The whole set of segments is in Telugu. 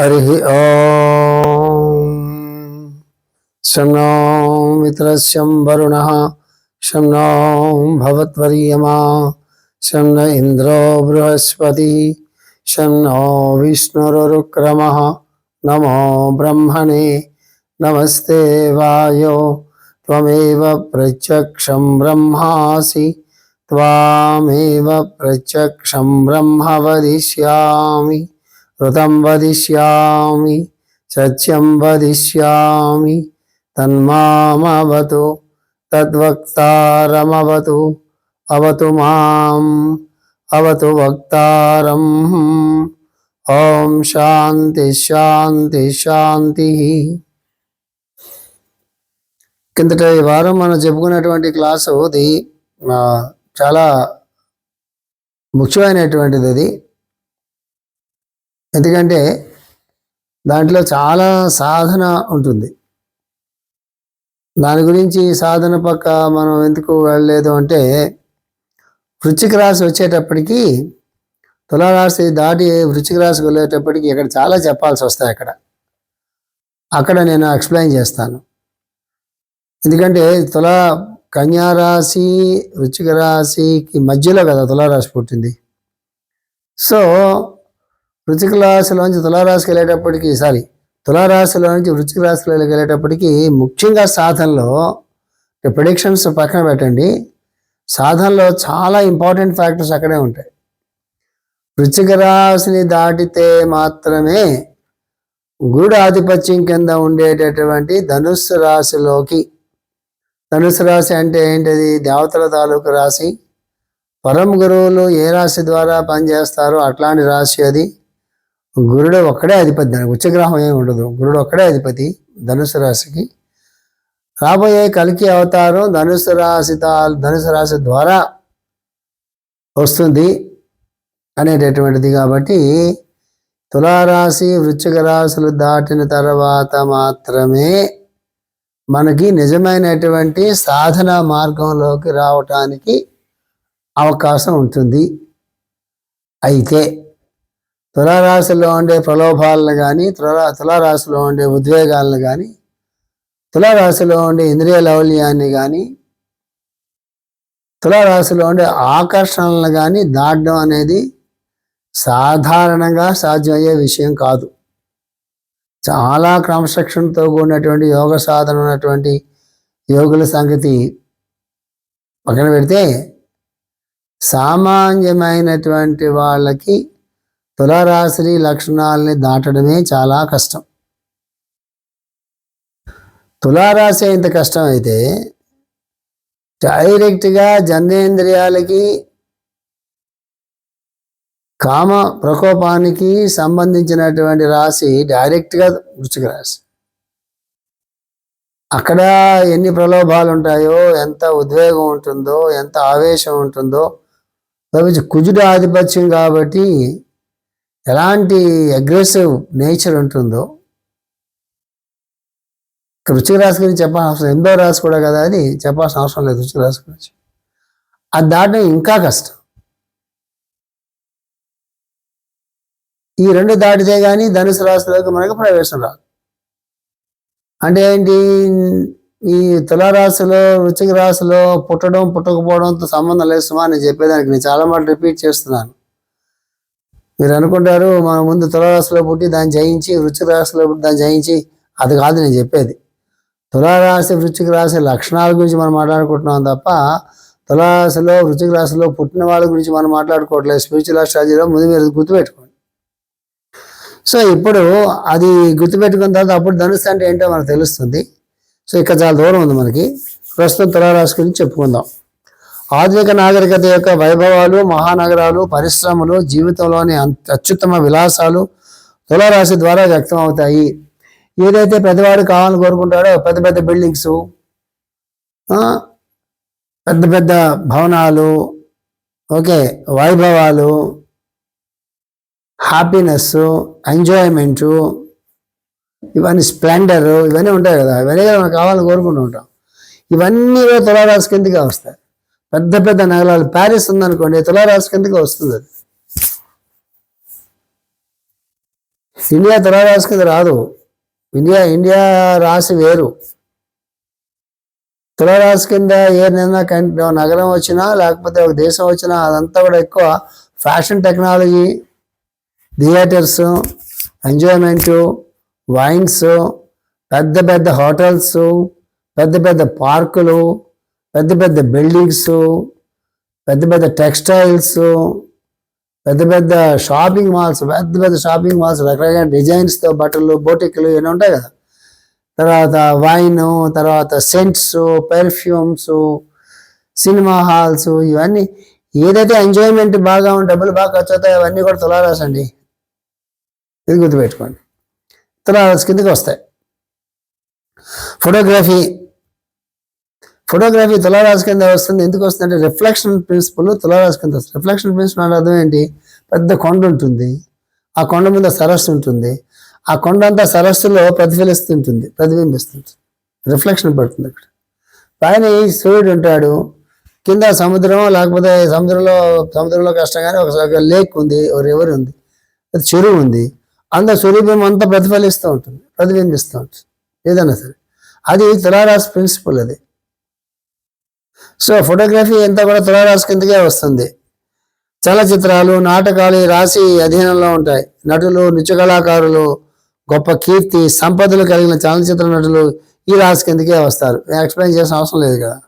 हरिः ॐ शं नो वरुणः, शं नो भवत्वर्यमा शं न इन्द्रो बृहस्पति, शं नमो ब्रह्मणे, नमस्ते वायो, त्वमेव प्रत्यक्षं ब्रह्मासि, त्वामेव प्रत्यक्षं ब्रह्म वदिष्यामि। కృతం వదిష్యామి సత్యం వదిష్యామి తన్మామవతు తద్వక్తారమవతు అవతు మాం అవతు వక్తారం. ఓం శాంతి శాంతి శాంతి. కిందట ఈ వారం మనం చెప్పుకున్నటువంటి క్లాసు అది చాలా ముఖ్యమైనటువంటిది అది. ఎందుకంటే దాంట్లో చాలా సాధన ఉంటుంది. దాని గురించి సాధన పక్క మనం ఎందుకు వెళ్ళలేదు అంటే వృచ్చిక రాశి వచ్చేటప్పటికి తులారాశి దాటి వృచ్చిక రాశికి వెళ్ళేటప్పటికి ఇక్కడ చాలా చెప్పాల్సి వస్తాయి అక్కడ. అక్కడ నేను ఎక్స్ప్లెయిన్ చేస్తాను. ఎందుకంటే తులా కన్యా రాశి వృచ్చిక రాశికి మధ్యలో కదా తులారాశి పుట్టింది. సో వృచ్చిక రాశిలోంచి తులారాశికి వెళ్ళేటప్పటికి సారీ తులారాశిలో నుంచి వృచ్చిక రాశిలోకి వెళ్ళేటప్పటికి ముఖ్యంగా సాధనలో ప్రొడిక్షన్స్ పక్కన పెట్టండి. సాధనలో చాలా ఇంపార్టెంట్ ఫ్యాక్టర్స్ అక్కడే ఉంటాయి. వృచ్చిక రాశిని దాటితే మాత్రమే గూఢ ఆధిపత్యం కింద ఉండేటటువంటి ధనుస్సు రాశిలోకి ధనుసు రాశి అంటే ఏంటిది? దేవతల తాలూకు రాశి. పరం గురువులు ఏ రాశి ద్వారా పనిచేస్తారో అట్లాంటి రాశి అది. గురుడు ఒక్కడే అధిపతి. దానికి ఉచ్చగ్రహం ఏమి ఉండదు. గురుడు ఒక్కడే అధిపతి ధనుసు రాశికి. రాబోయే కలికి అవతారం ధనుసు రాశి ధనుసు రాశి ద్వారా వస్తుంది అనేటటువంటిది కాబట్టి తులారాశి వృశ్చిక రాశులు దాటిన తర్వాత మాత్రమే మనకి నిజమైనటువంటి సాధన మార్గంలోకి రావటానికి అవకాశం ఉంటుంది. అయితే తులారాశిలో ఉండే ప్రలోభాలను కానీ తులా తులారాశిలో ఉండే ఉద్వేగాలను కానీ తులారాశిలో ఉండే ఇంద్రియ లౌల్యాన్ని కానీ తులారాశిలో ఉండే ఆకర్షణలను కానీ దాటడం అనేది సాధారణంగా సాధ్యమయ్యే విషయం కాదు. చాలా క్రమశిక్షణతో కూడినటువంటి యోగ సాధన ఉన్నటువంటి యోగుల సంగతి పక్కన పెడితే సామాన్యమైనటువంటి వాళ్ళకి తులారాశి లక్షణాలని దాటడమే చాలా కష్టం. తులారాశి ఇంత కష్టం అయితే డైరెక్ట్గా జనేంద్రియాలకి కామ ప్రకోపానికి సంబంధించినటువంటి రాశి డైరెక్ట్గా వృశ్చిక రాశి. అక్కడ ఎన్ని ప్రలోభాలు ఉంటాయో ఎంత ఉద్వేగం ఉంటుందో ఎంత ఆవేశం ఉంటుందో పైనుంచి కుజుడు ఆధిపత్యం కాబట్టి ఎలాంటి అగ్రెసివ్ నేచర్ ఉంటుందో ఇక రాశి గురించి చెప్పాల్సిన అవసరం ఎనిమిదో రాశి కూడా కదా అది చెప్పాల్సిన అవసరం లేదు వృశ్చిక రాశి గురించి అది దాటడం ఇంకా కష్టం. ఈ రెండు దాటితే కానీ ధనుసు రాశిలోకి మనకు ప్రవేశం రాదు. అంటే ఏంటి? ఈ తులారాశిలో వృశ్చిక రాశిలో పుట్టడం పుట్టకపోవడంతో సంబంధం లేదు సుమా నేను చెప్పేదానికి నేను చాలా మాట రిపీట్ చేస్తున్నాను. మీరు అనుకుంటారు మన ముందు తులారాశిలో పుట్టి దాన్ని జయించి వృచ్చిక రాశిలో పుట్టి దాన్ని జయించి అది కాదు నేను చెప్పేది. తులారాశి వృచ్చిక రాశి లక్షణాల గురించి మనం మాట్లాడుకుంటున్నాం తప్ప తులారాశిలో వృచ్చిక రాశిలో పుట్టిన వాళ్ళ గురించి మనం మాట్లాడుకోవట్లేదు. స్పిరిచువల్ స్ట్రాటజీలో ముందు మీరు గుర్తుపెట్టుకోండి. సో ఇప్పుడు అది గుర్తుపెట్టుకున్న తర్వాత అప్పుడు ధనుస్సు అంటే ఏంటో మనకు తెలుస్తుంది. సో ఇక్కడ చాలా దూరం ఉంది మనకి. ప్రస్తుతం తులారాశి గురించి చెప్పుకుందాం. ఆధునిక నాగరికత యొక్క వైభవాలు మహానగరాలు పరిశ్రమలు జీవితంలోని అంత- అత్యుత్తమ విలాసాలు తులారాశి ద్వారా వ్యక్తం అవుతాయి ఏదైతే పెద్దవాడు కావాలని కోరుకుంటాడో పెద్ద పెద్ద బిల్డింగ్స్ పెద్ద పెద్ద భవనాలు ఓకే వైభవాలు హ్యాపీనెస్ ఎంజాయ్మెంటు ఇవన్నీ స్ప్లెండరు ఇవన్నీ ఉంటాయి కదా. ఇవన్నీ మనం కావాలని కోరుకుంటూ ఉంటాం. ఇవన్నీ తులారాశి కిందకే వస్తాయి. పెద్ద పెద్ద నగరాలు. ప్యారిస్ ఉందనుకోండి తులారాశి కిందకి వస్తుంది అది? ఇండియా తులారాశి కింద రాదు. ఇండియా ఇండియా రాశి వేరు. తులారాశి కింద ఏ నిన్న నగరం వచ్చినా లేకపోతే ఒక దేశం వచ్చినా అదంతా కూడా ఎక్కువ fashion technology theatres enjoyment wines పెద్ద పెద్ద హోటల్స్ పెద్ద పెద్ద పార్కులు పెద్ద పెద్ద బిల్డింగ్స్ పెద్ద పెద్ద టెక్స్టైల్స్ పెద్ద పెద్ద షాపింగ్ మాల్స్ పెద్ద పెద్ద షాపింగ్ మాల్స్ రకరకాల డిజైన్స్తో బట్టలు బోటిక్లు ఇవన్నీ ఉంటాయి కదా. తర్వాత వైన్ తర్వాత సెంట్స్ పెర్ఫ్యూమ్స్ సినిమా హాల్స్ ఇవన్నీ ఏదైతే ఎంజాయ్మెంట్ బాగా ఉంటే డబ్బులు బాగా ఖర్చు అవుతాయి అవన్నీ కూడా తులారాసండి ఇది గుర్తుపెట్టుకోండి. తులారాస్ కిందకి వస్తాయి. ఫోటోగ్రఫీ ఫోటోగ్రఫీ తులారాశి కింద వస్తుంది. ఎందుకు వస్తుంది అంటే రిఫ్లెక్షన్ ప్రిన్సిపల్ తులారాశి కింద వస్తుంది. రిఫ్లెక్షన్ ప్రిన్సిపల్ అంటే అర్థం ఏంటి? పెద్ద కొండ ఉంటుంది. ఆ కొండ మీద సరస్సు ఉంటుంది. ఆ కొండ అంతా సరస్సులో ప్రతిఫలిస్తుంటుంది ప్రతిబింబిస్తుంది. రిఫ్లెక్షన్ పడుతుంది అక్కడ. పైన సూర్యుడు ఉంటాడు. కింద సముద్రం లేకపోతే సముద్రంలో సముద్రంలో కష్టంగానే ఒక లేక్ ఉంది ఒక రివర్ ఉంది చెరువు ఉంది. అంత సూర్యబింబం అంతా ప్రతిఫలిస్తూ ఉంటుంది ప్రతిబింబిస్తూ ఉంటుంది. ఏదైనా సరే. అది తులారాశి ప్రిన్సిపల్ అది. సో ఫోటోగ్రఫీ అంతా కూడా తులారాశి కిందకే వస్తుంది. చలచిత్రాలు నాటకాలు రాశి అధీనంలో ఉంటాయి. నటులు నృత్య కళాకారులు గొప్ప కీర్తి సంపదలు కలిగిన చలనచిత్ర నటులు ఈ రాశి కిందకే వస్తారు. ఎక్స్ప్లెయిన్ చేసిన అవసరం లేదు కదా.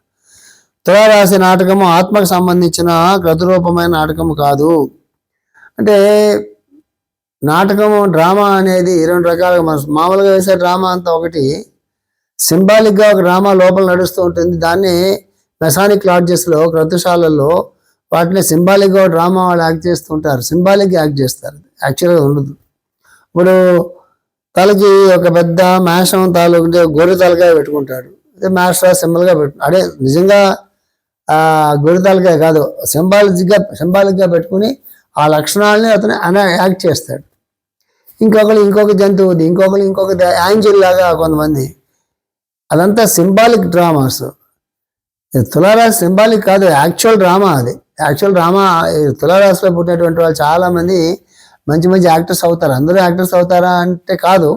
తులారాశి నాటకము ఆత్మకు సంబంధించిన గతరూపమైన నాటకము కాదు. అంటే నాటకము డ్రామా అనేది రెండు రకాలుగా మన మామూలుగా వేసే డ్రామా అంతా ఒకటి సింబాలిక్గా ఒక డ్రామా లోపల నడుస్తూ ఉంటుంది. దాన్ని మెసానిక్ లాడ్జెస్లో గ్రంథశాలల్లో వాటిని సింబాలిక్గా డ్రామా వాళ్ళు యాక్ట్ చేస్తుంటారు. సింబాలిక్ యాక్ట్ చేస్తారు. యాక్చువల్గా ఉండదు. ఇప్పుడు తలకి ఒక పెద్ద మేషం తాలూకు గొర్రె తలకాయ పెట్టుకుంటాడు. అదే మేష సింబల్గా పెట్టు అదే నిజంగా గొర్రె తలకాయ కాదు సింబాలిక్గా సింబాలిక్గా పెట్టుకుని ఆ లక్షణాలని అతను అనే యాక్ట్ చేస్తాడు. ఇంకొకరు ఇంకొక జంతువుది ఇంకొకరు ఇంకొక యాంజిల్ లాగా కొంతమంది. అదంతా సింబాలిక్ డ్రామాస్ తులారాశి సింబాలిక్ కాదు యాక్చువల్ డ్రామా అది. యాక్చువల్ డ్రామా తులారాశిలో పుట్టినటువంటి వాళ్ళు చాలామంది మంచి మంచి యాక్టర్స్ అవుతారు. అందరూ యాక్టర్స్ అవుతారా అంటే కాదు.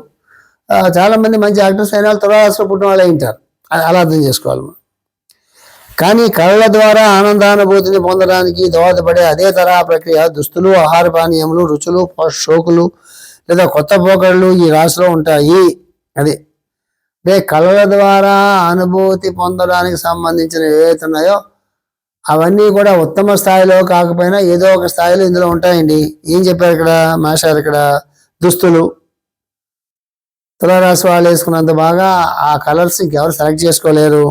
చాలామంది మంచి యాక్టర్స్ అయిన వాళ్ళు తులారాశిలో పుట్టిన వాళ్ళు ఉంటారు. అలా అర్థం చేసుకోవాలి కానీ కళ్ళ ద్వారా ఆనందానుభూతిని పొందడానికి దోహదపడే అదే తరహా ప్రక్రియ దుస్తులు ఆహార పానీయములు రుచులు షోకులు లేదా కొత్త పోకడలు ఈ రాశిలో ఉంటాయి. అది అంటే కళల ద్వారా అనుభూతి పొందడానికి సంబంధించిన ఏవైతే ఉన్నాయో అవన్నీ కూడా ఉత్తమ స్థాయిలో కాకపోయినా ఏదో ఒక స్థాయిలో ఇందులో ఉంటాయండి. ఏం చెప్పారు ఇక్కడ మాస్టర్ ఇక్కడ? దుస్తులు. తులారాశి వాళ్ళు వేసుకున్నంత బాగా ఆ కలర్స్ ఇంకెవరు సెలెక్ట్ చేసుకోలేరు.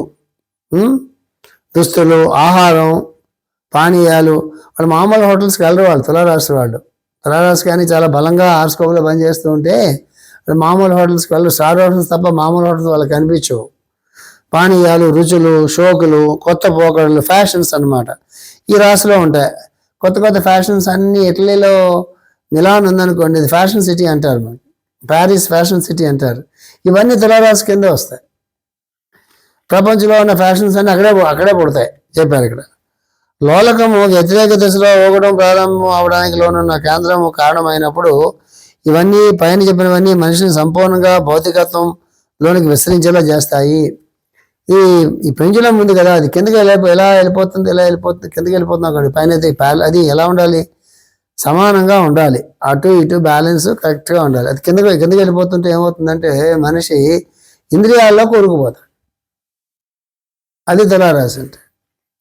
దుస్తులు ఆహారం పానీయాలు. వాళ్ళు మామూలు హోటల్స్కి వెళ్ళరు వాళ్ళు తులారాశి వాళ్ళు. తులారాశి కానీ చాలా బలంగా ఆర్స్కోప్లో పనిచేస్తూ ఉంటే మామూలు హోటల్స్కి వాళ్ళు స్టార్ హోటల్స్ తప్ప మామూలు హోటల్స్ వాళ్ళకి కనిపించవు. పానీయాలు రుచులు షోకులు కొత్త పోకడలు ఫ్యాషన్స్ అనమాట ఈ రాశిలో ఉంటాయి. కొత్త కొత్త ఫ్యాషన్స్ అన్ని ఇటలీలో మిలాన్ ఉందనుకోండి ఇది ఫ్యాషన్ సిటీ అంటారు ప్యారిస్ ఫ్యాషన్ సిటీ అంటారు. ఇవన్నీ తులారాశి కింద వస్తాయి. ప్రపంచంలో ఉన్న ఫ్యాషన్స్ అన్నీ అక్కడే అక్కడే పుడతాయి. చెప్పారు ఇక్కడ. లోలకము వ్యతిరేక దశలో ఊగడం ప్రారంభం అవడానికి లోనున్న కేంద్రము కారణమైనప్పుడు ఇవన్నీ పైన చెప్పినవన్నీ మనిషిని సంపూర్ణంగా భౌతికత్వం లోనికి విస్తరించేలా చేస్తాయి. ఈ ఈ పెంజులం ఉంది కదా అది కిందకి వెళ్ళి ఎలా వెళ్ళిపోతుంది ఎలా వెళ్ళిపోతుంది కిందకి వెళ్ళిపోతుంది అక్కడ పైన అయితే అది ఎలా ఉండాలి? సమానంగా ఉండాలి. అటు ఇటు బ్యాలెన్స్ కరెక్ట్గా ఉండాలి. అది కిందకి కిందకి వెళ్ళిపోతుంటే ఏమవుతుందంటే మనిషి ఇంద్రియాల్లో కూరుకుపోతాడు. అది తులారాశి అంటే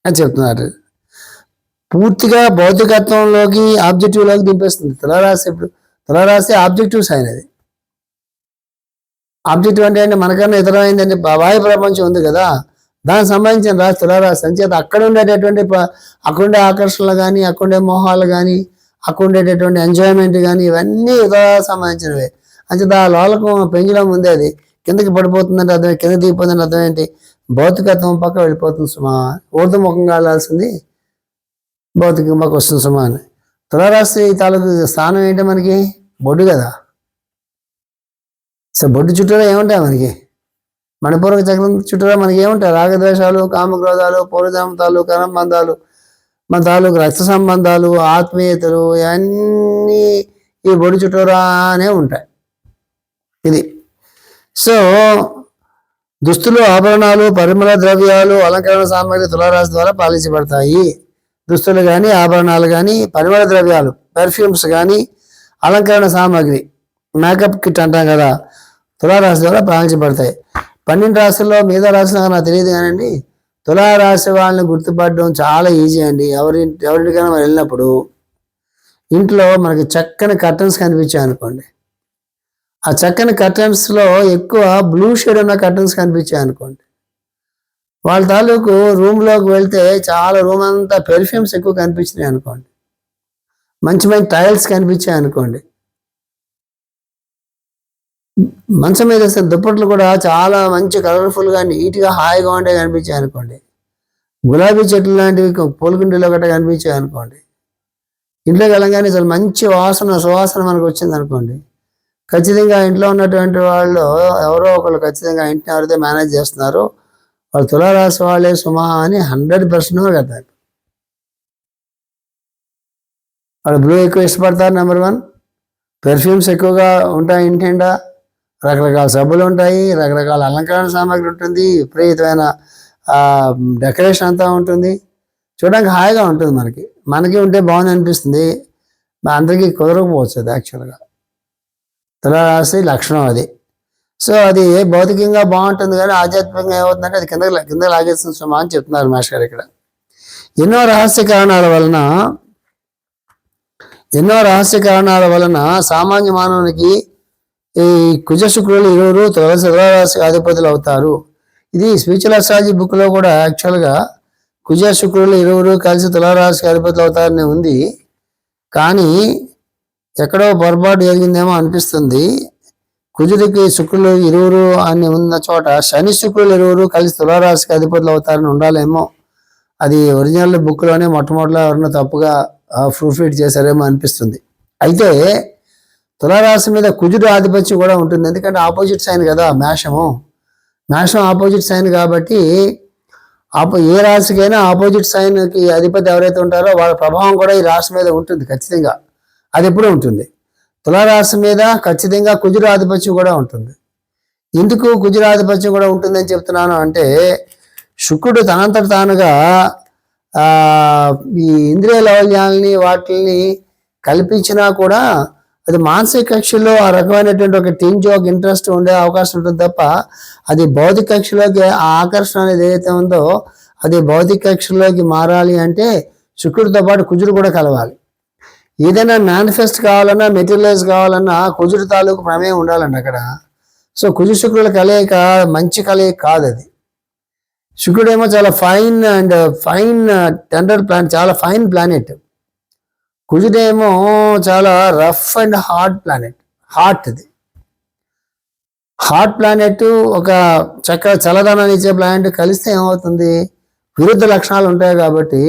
అని చెప్తున్నారు. పూర్తిగా భౌతికత్వంలోకి ఆబ్జెక్టివ్లోకి దింపేస్తుంది. తులారాశి ఇప్పుడు తులారాశి ఆబ్జెక్టివ్స్ అయినది. ఆబ్జెక్టివ్ అంటే అంటే మనకన్నా ఇతరమైందంటే బాహ్య ప్రపంచం ఉంది కదా. దానికి సంబంధించిన రాశి తులారాశి అంచేత అక్కడ ఉండేటటువంటి అక్కడుండే ఆకర్షణలు కానీ అక్కడుండే మోహాలు కానీ అక్కడుండేటటువంటి ఎంజాయ్మెంట్ కానీ ఇవన్నీ ఇతర సంబంధించినవే. అంచేత ఆ లోలకం పెంచడం ఉంది అది కిందకి పడిపోతుందంటే అర్థం కింద దిగిపోతుందంటే అర్థం ఏంటి? భౌతికత్వం పక్క వెళ్ళిపోతుంది సుమా. ఊర్ధముఖంగా వెళ్ళాల్సింది భౌతికం పక్క వస్తుంది సుమా అని. తులారాశి తాలూకు స్థానం ఏంటి మనకి? బొడ్డు కదా. సో బొడ్డు చుట్టూరా ఏముంటాయి మనకి? మణిపూర్వక చక్రం చుట్టూరా మనకి ఏముంటాయి? రాగద్వేషాలు కామక్రోధాలు పౌరదంతాలు కరంబంధాలు మన తాలూకు రక్త సంబంధాలు ఆత్మీయతలు ఇవన్నీ ఈ బొడి చుట్టూరానే ఉంటాయి. ఇది. సో దుస్తులు ఆభరణాలు పరిమళ ద్రవ్యాలు అలంకరణ సామాగ్రి తులారాశి ద్వారా పాలించబడతాయి. దుస్తులు కానీ ఆభరణాలు కానీ పరిమళ ద్రవ్యాలు పెర్ఫ్యూమ్స్ కానీ అలంకరణ సామాగ్రి మేకప్ కిట్ అంటాం కదా తులారాశి ద్వారా పాలించబడతాయి పన్నెండు రాశుల్లో మీద రాశి నాకు తెలియదు కానండి. తులారాశి వాళ్ళని గుర్తుపడడం చాలా ఈజీ అండి. ఎవరి ఎవరింటికైనా మనం వెళ్ళినప్పుడు ఇంట్లో మనకి చక్కని కర్టన్స్ కనిపించాయి అనుకోండి. ఆ చక్కని కర్టన్స్లో ఎక్కువ బ్లూ షేడ్ ఉన్న కర్టన్స్ కనిపించాయి అనుకోండి. వాళ్ళ తాలూకు రూమ్లోకి వెళ్తే చాలా రూమ్ అంతా పెర్ఫ్యూమ్స్ ఎక్కువ కనిపించినాయి అనుకోండి. మంచి మంచి టైల్స్ కనిపించాయి అనుకోండి. మంచం మీద వేస్తే దుప్పట్లు కూడా చాలా మంచి కలర్ఫుల్గా నీట్గా నీట్గా హాయిగా ఉండే కనిపించాయి అనుకోండి. గులాబీ చెట్లు లాంటివి పూలకుండీలో గట్రా కనిపించాయి అనుకోండి. ఇంట్లోకి వెళ్ళగానే అసలు మంచి వాసన సువాసన మనకు వచ్చింది అనుకోండి. ఖచ్చితంగా ఇంట్లో ఉన్నటువంటి వాళ్ళు ఎవరో ఒకళ్ళు ఖచ్చితంగా ఇంటిని ఎవరైతే మేనేజ్ చేస్తున్నారో. వాళ్ళు తులారాశి వాళ్ళే సుమా అని హండ్రెడ్ పర్సెంట్ కదా వాళ్ళు బ్లూ ఎక్కువ ఇష్టపడతారు నెంబర్ వన్ పెర్ఫ్యూమ్స్ ఎక్కువగా ఉంటాయి ఇంటిండా రకరకాల సబ్బులు ఉంటాయి రకరకాల అలంకరణ సామాగ్రి ఉంటుంది విపరీతమైన డెకరేషన్ అంతా ఉంటుంది. చూడడానికి హాయిగా ఉంటుంది మనకి. మనకి ఉంటే బాగుంది అనిపిస్తుంది. మా అందరికీ కుదరకపోవచ్చు అది యాక్చువల్గా తులారాశి లక్షణం అది. సో అది భౌతికంగా బాగుంటుంది కానీ ఆధ్యాత్మికంగా ఏమవుతుందంటే అది కింద కింద లాగేస్తుంది సుమా అని చెప్తున్నారు మాస్టర్ గారు ఇక్కడ. ఎన్నో రహస్య కారణాల వలన ఎన్నో రహస్య కారణాల వలన సామాన్య మానవునికి ఈ కుజ శుక్రులు ఇరువురు తులసి తులరాశి అధిపతులు అవుతారు. ఇది స్పిరిచువల్ అస్ట్రాలజీ బుక్లో కూడా యాక్చువల్గా కుజ శుక్రులు ఇరువురు కలిసి తులరాశికి అధిపతులు అవుతారని ఉంది. కానీ ఎక్కడో పొరపాటు జరిగిందేమో అనిపిస్తుంది. కుజుడికి శుక్రులు ఇరువురు అని ఉన్న చోట శని శుక్రులు ఇరువురు కలిసి తులారాశికి అధిపతులు అవుతారని ఉండాలేమో. అది ఒరిజినల్ బుక్లోనే మొట్టమొదటిలో ఎవరైనా తప్పుగా ప్రూఫ్ రీడ్ చేశారేమో అనిపిస్తుంది. అయితే తులారాశి మీద కుజుడు ఆధిపత్యం కూడా ఉంటుంది. ఎందుకంటే ఆపోజిట్ సైన్ కదా మేషము మేషం ఆపోజిట్ సైన్ కాబట్టి ఆపో ఏ రాశికైనా ఆపోజిట్ సైన్కి అధిపతి ఎవరైతే ఉంటారో వాళ్ళ ప్రభావం కూడా ఈ రాశి మీద ఉంటుంది ఖచ్చితంగా. అది ఎప్పుడూ ఉంటుంది. తులారాశి మీద ఖచ్చితంగా కుజురాధిపత్యం కూడా ఉంటుంది. ఎందుకు కుజురాధిపత్యం కూడా ఉంటుందని చెప్తున్నాను అంటే శుక్రుడు తనంతట తానుగా ఈ ఇంద్రియ లవల్యాలని వాటిని కల్పించినా కూడా అది మానసిక కక్షలో ఆ రకమైనటువంటి ఒక టింజ్ ఒక ఇంట్రెస్ట్ ఉండే అవకాశం ఉంటుంది తప్ప అది భౌతిక కక్షలోకి ఆ ఆకర్షణ అనేది ఏదైతే ఉందో అది భౌతిక కక్షలోకి మారాలి అంటే శుక్రుడితో పాటు కుజుడు కూడా కలవాలి. ఏదైనా మేనిఫెస్ట్ కావాలన్నా మెటీరియలైజ్ కావాలన్నా కుజుడు తాలూకు ప్రమేయం ఉండాలండి అక్కడ. సో కుజు శుక్రుల కలయిక మంచి కలయిక కాదు అది. శుక్రుడేమో చాలా fine and fine tender planet చాలా ఫైన్ ప్లానెట్ కుజుడేమో చాలా rough and hard planet heart ఇది హార్ట్ ప్లానెట్ ఒక చక్కగా చల్లదనాన్ని ఇచ్చే ప్లానెట్ కలిస్తే ఏమవుతుంది? విరుద్ధ లక్షణాలు ఉంటాయి కాబట్టి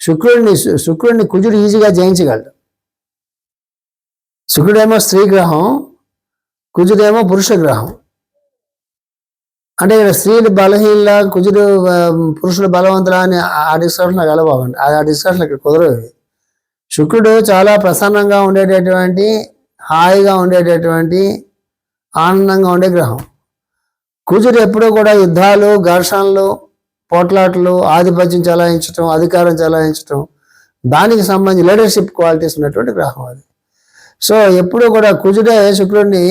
శుక్రుడిని శుక్రుడిని కుజుడు ఈజీగా జయించగలడు. శుక్రుడేమో స్త్రీ గ్రహం కుజుడేమో పురుష గ్రహం. అంటే ఇక్కడ స్త్రీలు బలహీనలా కుజుడు పురుషుడు బలవంతులా అని ఆ డిస్కషన్ నాకు వెళ్ళబాగండి ఆ డిస్కషన్ ఇక్కడ కుదరవు శుక్రుడు చాలా ప్రసన్నంగా ఉండేటటువంటి హాయిగా ఉండేటటువంటి ఆనందంగా ఉండే గ్రహం. కుజుడు ఎప్పుడూ కూడా యుద్ధాలు ఘర్షణలు పోట్లాటలు ఆధిపత్యం చలాయించటం అధికారం చలాయించటం దానికి సంబంధించి లీడర్షిప్ క్వాలిటీస్ ఉన్నటువంటి గ్రహం అది. సో ఎప్పుడూ కూడా కుజుడే శుక్రుడిని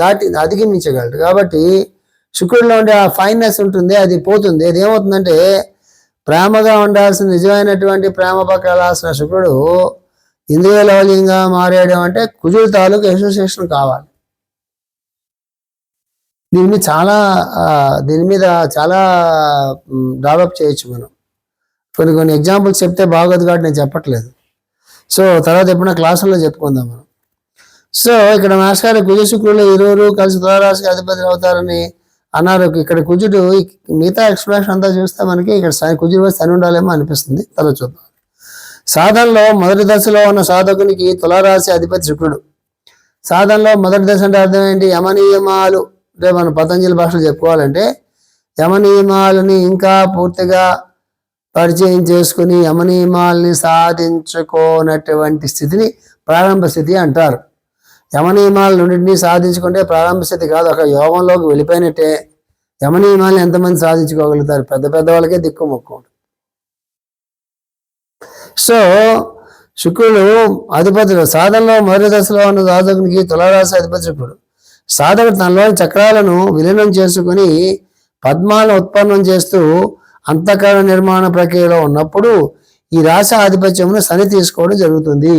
దాటి అధిగమించగలడు. కాబట్టి శుక్రుడిలో ఉండే ఆ ఫైన్నెస్ ఉంటుంది అది పోతుంది. అది ఏమవుతుందంటే ప్రేమగా ఉండాల్సిన నిజమైనటువంటి ప్రేమ పక్క వెళ్ళాల్సిన శుక్రుడు ఇంద్రియ లవలీయంగా మారాడు అంటే కుజుడు తాలూకు అసోసియేషన్ కావాలి. దీని మీద చాలా దీని మీద చాలా డెవలప్ చేయొచ్చు మనం. కొన్ని కొన్ని ఎగ్జాంపుల్స్ చెప్తే బాగోదు కాబట్టి నేను చెప్పట్లేదు. సో తర్వాత ఎప్పుడైనా క్లాసుల్లో చెప్పుకుందాం మనం. సో ఇక్కడ మాస్కారు గారు కుజ శుక్రులు ఇరువురు కలిసి తులారాశికి అధిపతులు అవుతారని అన్నారు. ఇక్కడ కుజుడు మిగతా ఎక్స్ప్లెనేషన్ అంతా చూస్తే మనకి ఇక్కడ కుజుడు వచ్చి శని ఉండాలేమో అనిపిస్తుంది. తల చూద్దాం. సాధనలో మొదటి దశలో ఉన్న సాధకునికి తులారాశి అధిపతి శుక్రుడు. సాధనలో మొదటి దశ అంటే అర్థం ఏంటి? యమనియమాలు. అంటే మనం పతంజలి భాషలో చెప్పుకోవాలంటే యమనియమాలని ఇంకా పూర్తిగా పరిచయం చేసుకుని యమనియమాలని సాధించుకోనటువంటి స్థితిని ప్రారంభ స్థితి అంటారు. యమనియమాలు రెండింటినీ సాధించుకుంటే ప్రారంభ స్థితి కాదు. ఒక యోగంలోకి వెళ్ళిపోయినట్టే యమనియమాలను ఎంతమంది సాధించుకోగలుగుతారు? పెద్ద పెద్ద వాళ్ళకే దిక్కు మొక్కు. సో శుక్రుడు అధిపతుడు. సాధనలో మొదటి దశలో ఉన్న సాధకునికి తులారాశి అధిపతి శుక్రుడు. సాధకుడు తనలోని చక్రాలను విలీనం చేసుకుని పద్మాలను ఉత్పన్నం చేస్తూ అంతఃకరణ నిర్మాణ ప్రక్రియలో ఉన్నప్పుడు ఈ రాశి ఆధిపత్యమును సని తీసుకోవడం జరుగుతుంది.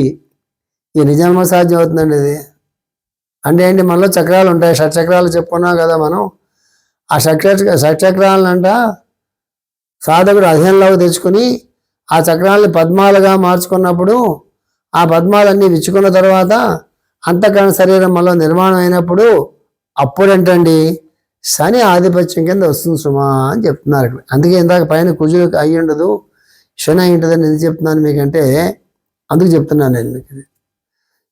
ఈ నిజంగా సాధ్యం అవుతుందండి ఇది. అంటే ఏంటి? మనలో చక్రాలు ఉంటాయి. షట్చక్రాలు చెప్పుకున్నాం కదా మనం. ఆ షట్చ షట్చక్రాలనంట సాధకుడు అధీనంలోకి తెచ్చుకుని ఆ చక్రాలని పద్మాలుగా మార్చుకున్నప్పుడు ఆ పద్మాలన్నీ విచ్చుకున్న తర్వాత అంతఃకరణ శరీరం మనలో నిర్మాణం అయినప్పుడు అప్పుడేంటండి? శని ఆధిపత్యం కింద వస్తుంది సుమా అని చెప్తున్నారు ఇక్కడ. అందుకే ఇందాక పైన కుజులు అయ్యి ఉండదు శని అయి ఉంటుందని ఎందుకు చెప్తున్నాను మీకంటే? అందుకు చెప్తున్నాను నేను మీకు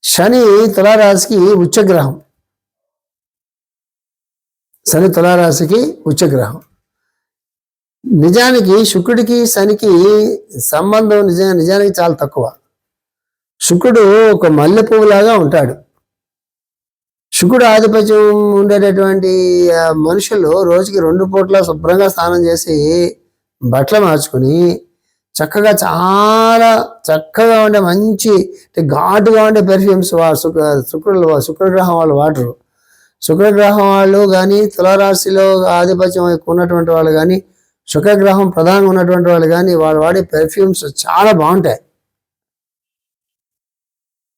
శని తులారాశికి ఉచ్చగ్రహం. శని తులారాశికి ఉచ్చగ్రహం. నిజానికి శుక్రుడికి శనికి సంబంధం నిజంగా నిజానికి చాలా తక్కువ. శుక్రుడు ఒక మల్లె పువ్వులాగా ఉంటాడు. శుక్రుడు ఆధిపత్యం ఉండేటటువంటి మనుషులు రోజుకి రెండు పూట్ల శుభ్రంగా స్నానం చేసి బట్టలు మార్చుకుని చక్కగా చాలా చక్కగా ఉండే మంచి ఘాటుగా ఉండే పెర్ఫ్యూమ్స్ శుక్ర శుక్రులు శుక్రగ్రహం వాళ్ళు వాడరు. శుక్రగ్రహం వాళ్ళు కానీ తులారాశిలో ఆధిపత్యం ఉన్నటువంటి వాళ్ళు కానీ శుక్రగ్రహం ప్రధానంగా ఉన్నటువంటి వాళ్ళు కానీ వాళ్ళు వాడే పెర్ఫ్యూమ్స్ చాలా బాగుంటాయి.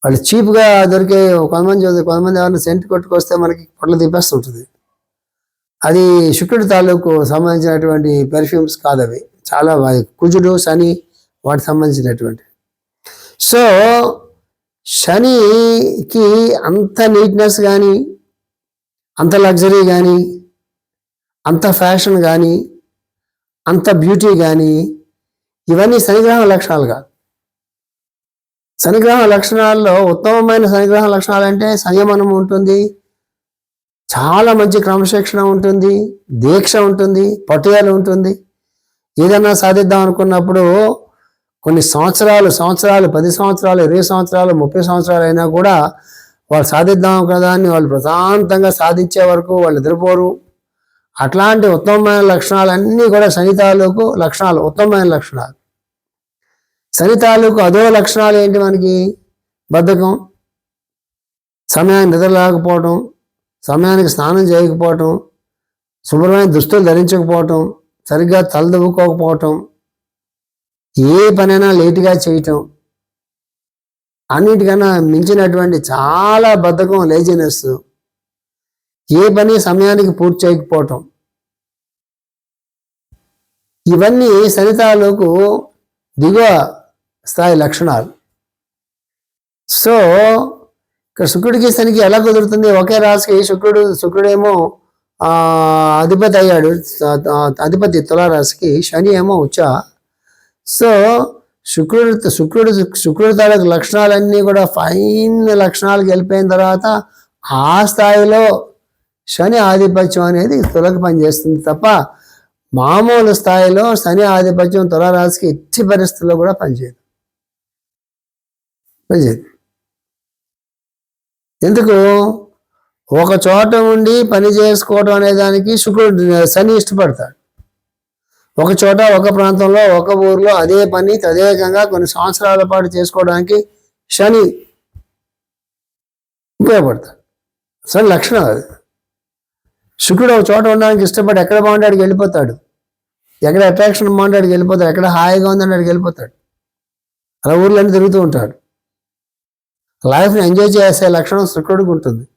వాళ్ళు చీప్గా దొరికే కొంతమంది కొంతమంది ఎవరైనా సెంట్ కొట్టుకొస్తే మనకి పొట్ల తిప్పేస్తుంటుంది. అది శుక్రుడి తాలూకు సంబంధించినటువంటి పెర్ఫ్యూమ్స్ కాదు చాలా వా- కుజుడు శని వాటికి సంబంధించినటువంటి. సో శనికి అంత నీట్నెస్ కానీ అంత లగ్జరీ కానీ అంత ఫ్యాషన్ కానీ అంత బ్యూటీ కానీ ఇవన్నీ శనిగ్రహం లక్షణాలు కాదు. శనిగ్రహ లక్షణాల్లో ఉత్తమమైన శనిగ్రహ లక్షణాలు అంటే సంయమనం ఉంటుంది చాలా మంచి క్రమశిక్షణ ఉంటుంది దీక్ష ఉంటుంది పట్టుదల ఉంటుంది. ఏదైనా సాధిద్దాం అనుకున్నప్పుడు కొన్ని సంవత్సరాలు సంవత్సరాలు పది సంవత్సరాలు ఇరవై సంవత్సరాలు ముప్పై సంవత్సరాలు అయినా కూడా వాళ్ళు సాధిద్దాం కదా అని వాళ్ళు ప్రశాంతంగా సాధించే వరకు వాళ్ళు నిద్రపోరు. అట్లాంటి ఉత్తమమైన లక్షణాలన్నీ కూడా శని తాలూకు లక్షణాలు ఉత్తమమైన లక్షణాలు. శని తాలూకు అదో లక్షణాలు ఏంటి మనకి? బద్ధకం సమయానికి నిద్ర లేకపోవటం సమయానికి స్నానం చేయకపోవటం శుభ్రమైన దుస్తులు ధరించకపోవటం సరిగ్గా తలదవ్వుకోకపోవటం ఏ పనైనా లేటుగా చేయటం అన్నిటికన్నా మించినటువంటి చాలా బద్ధకం లేజినెస్ ఏ పని సమయానికి పూర్తి చేయకపోవటం. ఇవన్నీ సరితాలకు దిగువ స్థాయి లక్షణాలు. సో ఇక్కడ శుక్రుడికి శనికి ఎలా కుదురుతుంది? ఒకే రాశికి శుక్రుడు శుక్రుడేమో అధిపతి అయ్యాడు. అధిపతి తులారాశికి శని ఏమో ఉచ్చ సో శుక్రుడు శుక్రుడు శుక్రుడి తాలూకు లక్షణాలన్నీ కూడా ఫైన్ లక్షణాలకు వెళ్ళిపోయిన తర్వాత ఆ స్థాయిలో శని ఆధిపత్యం అనేది తులకు పనిచేస్తుంది తప్ప మామూలు స్థాయిలో శని ఆధిపత్యం తులారాశికి ఎట్టి పరిస్థితుల్లో కూడా పనిచేయదు. పనిచేయదు. ఎందుకు? ఒక చోట ఉండి పని చేసుకోవడం అనే దానికి శుక్రుడు శని ఇష్టపడతాడు. ఒక చోట ఒక ప్రాంతంలో ఒక ఊర్లో అదే పని తదేకంగా కొన్ని సంవత్సరాల పాటు చేసుకోవడానికి శని ఉపయోగపడతాడు. శని లక్షణం అది. శుక్రుడు ఒక చోట ఉండడానికి ఇష్టపడి ఎక్కడ బాగుంటాడికి వెళ్ళిపోతాడు. ఎక్కడ అట్రాక్షన్ బాగుంటాడికి వెళ్ళిపోతాడు. ఎక్కడ హాయిగా ఉందని అడిగి వెళ్ళిపోతాడు. అలా ఊర్లన్నీ తిరుగుతూ ఉంటాడు. లైఫ్ని ఎంజాయ్ చేసే లక్షణం శుక్రుడికి ఉంటుంది.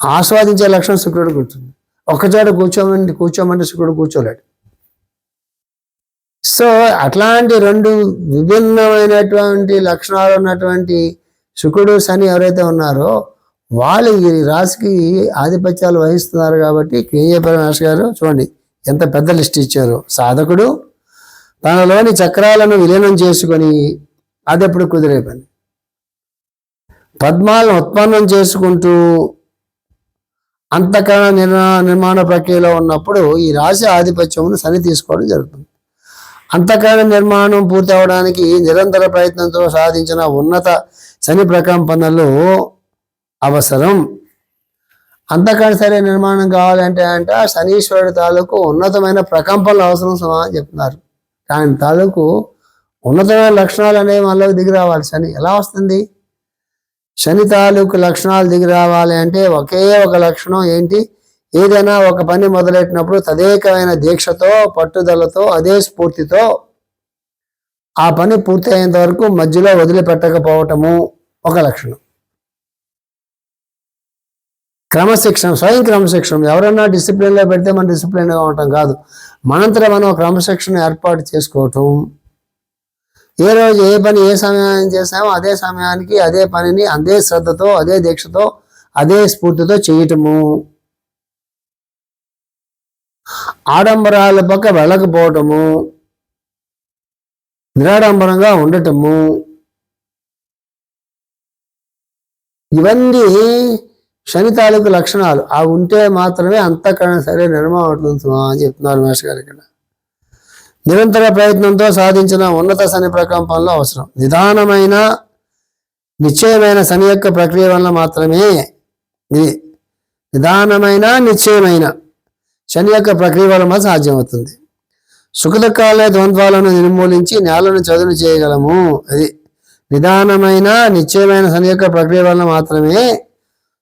ఆస్వాదించే లక్షణం శుక్రుడు ఉంటుంది ఒకచోట కూర్చోమంటే కూర్చోమంటే శుక్రుడు కూర్చోలేడు. సో అట్లాంటి రెండు విభిన్నమైనటువంటి లక్షణాలు ఉన్నటువంటి శుక్రుడు శని ఎవరైతే ఉన్నారో వాళ్ళు ఈ రాశికి ఆధిపత్యాలు వహిస్తున్నారు కాబట్టి కేఏ పరమేశ్వర్ గారు చూడండి ఎంత పెద్ద లిస్ట్ ఇచ్చారు. సాధకుడు తనలోని చక్రాలను విలీనం చేసుకొని అదెప్పుడు కుదిరే పని పద్మాలను ఉత్పన్నం చేసుకుంటూ అంతఃకరణ నిర్మా నిర్మాణ ప్రక్రియలో ఉన్నప్పుడు ఈ రాశి ఆధిపత్యమును శని తీసుకోవడం జరుగుతుంది. అంతఃకరణ నిర్మాణం పూర్తి అవడానికి నిరంతర ప్రయత్నంతో సాధించిన ఉన్నత శని ప్రకంపనలు అవసరం. అంతకంటే సరే నిర్మాణం కావాలంటే అంట శనీశ్వరుడి తాలూకు ఉన్నతమైన ప్రకంపనలు అవసరం సమా అని చెప్తున్నారు. కానీ తాలూకు ఉన్నతమైన లక్షణాలు అనేవి మనలోకి దిగి రావాలి. శని ఎలా వస్తుంది? శని తాలూకు లక్షణాలు దిగి రావాలి అంటే ఒకే ఒక లక్షణం ఏంటి? ఏదైనా ఒక పని మొదలెట్టినప్పుడు తదేకమైన దీక్షతో పట్టుదలతో అదే స్ఫూర్తితో ఆ పని పూర్తి అయ్యేంత వరకు మధ్యలో వదిలిపెట్టకపోవటము ఒక లక్షణం. క్రమశిక్షణ స్వయం క్రమశిక్షణ. ఎవరన్నా డిసిప్లిన్లో పెడితే మనం డిసిప్లిన్గా ఉండటం కాదు. మనంతరం మనం క్రమశిక్షణ ఏర్పాటు చేసుకోవటం. ఏ రోజు ఏ పని ఏ సమయాన్ని చేస్తామో అదే సమయానికి అదే పనిని అదే శ్రద్ధతో అదే దీక్షతో అదే స్ఫూర్తితో చేయటము. ఆడంబరాల పక్క వెళ్ళకపోవటము. నిరాడంబరంగా ఉండటము. ఇవన్నీ శని తాలూకు లక్షణాలు. ఆ ఉంటే మాత్రమే అంతకన్నా సరే నిర్మాణం అవుతుంది అని చెప్తున్నారు మేష గారు ఇక్కడ. నిరంతర ప్రయత్నంతో సాధించిన ఉన్నత శని ప్రకంపనలు అవసరం. నిదానమైన నిశ్చయమైన శని యొక్క ప్రక్రియ వల్ల మాత్రమే ఇది నిదానమైన నిశ్చయమైన శని యొక్క ప్రక్రియ వల్ల సాధ్యమవుతుంది. సుఖదుఖాలే ద్వంద్వాలను నిర్మూలించి నేలను చదును చేయగలము. అది నిదానమైన నిశ్చయమైన శని యొక్క ప్రక్రియ వల్ల మాత్రమే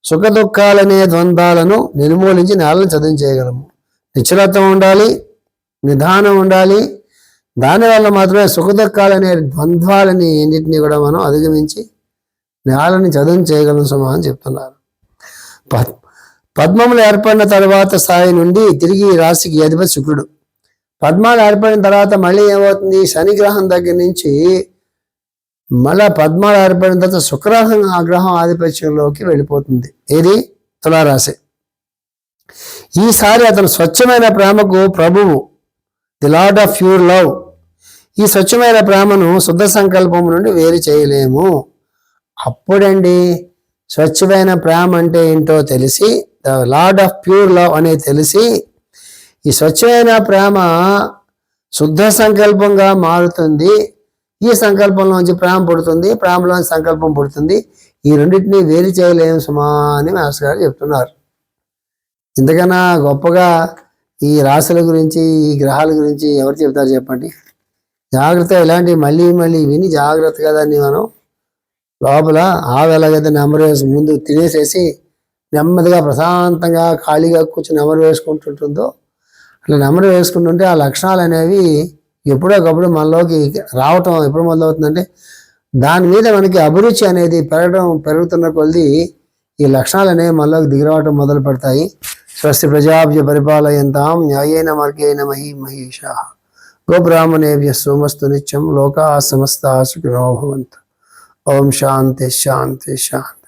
సుఖ దుఃఖాలనే ద్వంద్వాలను నిర్మూలించి నేలను చదును చేయగలము. నిశ్చలత్వం ఉండాలి నిదానం ఉండాలి. దానివల్ల మాత్రమే సుఖదుఖాలనే ద్వంద్వాలని ఎన్నింటినీ కూడా మనం అధిగమించి నేలని చదువు చేయగలం సుమా అని చెప్తున్నారు. పద్ పద్మములు ఏర్పడిన తర్వాత స్థాయి నుండి తిరిగి రాశికి అధిపతి శుక్రుడు. పద్మాలు ఏర్పడిన తర్వాత మళ్ళీ ఏమవుతుంది? శని గ్రహం దగ్గర నుంచి మళ్ళా పద్మాలు ఏర్పడిన తర్వాత శుక్రగ్రహం ఆ గ్రహం ఆధిపత్యంలోకి వెళ్ళిపోతుంది. ఏది? తులారాశి. ఈసారి అతను స్వచ్ఛమైన ప్రేమకు ప్రభువు. The lord of pure love ఈ స్వచ్ఛమైన ప్రేమను శుద్ధ సంకల్పం నుండి వేరు చేయలేము. అప్పుడండి స్వచ్ఛమైన ప్రేమ అంటే ఏంటో తెలిసి the lord of pure love అనేది తెలిసి ఈ స్వచ్ఛమైన ప్రేమ శుద్ధ సంకల్పంగా మారుతుంది. ఈ సంకల్పంలోంచి ప్రేమ పుడుతుంది ప్రేమలోంచి సంకల్పం పుడుతుంది. ఈ రెండింటినీ వేరు చేయలేము సుమా అని మాస్టర్ గారు చెప్తున్నారు. ఇంతకన్నా గొప్పగా ఈ రాశుల గురించి ఈ గ్రహాల గురించి ఎవరు చెప్తారు చెప్పండి? జాగ్రత్త ఇలాంటి మళ్ళీ మళ్ళీ విని జాగ్రత్తగా దాన్ని మనం లోపల ఆవేలాగైతే నెమరు వేసి ముందు తినేసేసి నెమ్మదిగా ప్రశాంతంగా ఖాళీగా కూర్చొని నెమరు వేసుకుంటుంటుందో అట్లా నెమరు వేసుకుంటుంటే ఆ లక్షణాలు అనేవి ఎప్పుడోకప్పుడు మనలోకి రావటం ఎప్పుడు మొదలవుతుందంటే దాని మీద మనకి అభిరుచి అనేది పెరగడం పెరుగుతున్న కొద్దీ ఈ లక్షణాలు అనేవి మనలోకి దిగిరావటం మొదలు పెడతాయి स्वस्य प्रजाभ्य परिपालयन्तां न्यायेन न मही महेश। गोब्राह्मणेभ्यः सोमस्तु निचम लोका समस्ता सुखिनो ओम शांति शांति शांति